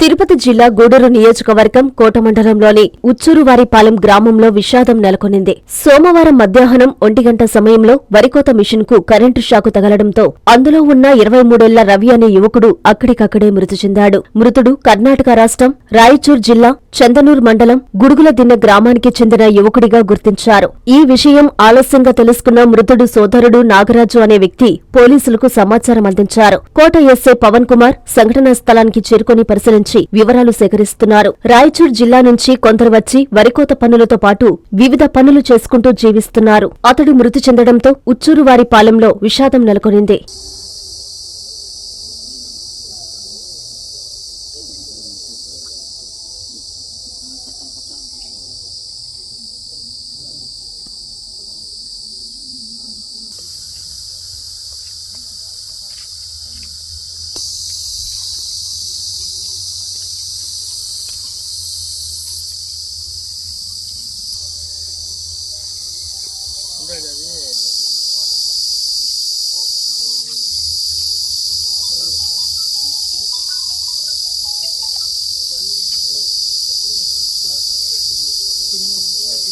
తిరుపతి జిల్లా గూడూరు నియోజకవర్గం కోట మండలంలోని ఉచ్చూరువారిపాలెం గ్రామంలో విషాదం నెలకొనింది. సోమవారం మధ్యాహ్నం ఒంటి గంట సమయంలో వరికోత మిషన్కు కరెంటు షాకు తగలడంతో అందులో ఉన్న ఇరవై మూడేళ్ళ రవి అనే యువకుడు అక్కడికక్కడే మృతి చెందాడు. మృతుడు కర్ణాటక రాష్ట్రం రాయచూర్ జిల్లా చందనూర్ మండలం గుడుగులదిన్న గ్రామానికి చెందిన యువకుడిగా గుర్తించారు. ఈ విషయం ఆలస్యంగా తెలుసుకున్న మృతుడు సోదరుడు నాగరాజు అనే వ్యక్తి పోలీసులకు సమాచారం అందించారు. కోట ఎస్ఐ పవన్ కుమార్ సంఘటనా స్థలానికి చేరుకుని పరిశీలించి వివరాలు సేకరిస్తున్నారు. రాయచూర్ జిల్లా నుంచి కొందరు వచ్చి వరికోత పనులతో పాటు వివిధ పనులు చేసుకుంటూ జీవిస్తున్నారు. అతడు మృతి చెందడంతో ఉచ్చూరువారి పాలెంలో విషాదం నెలకొనింది. Right, yeah.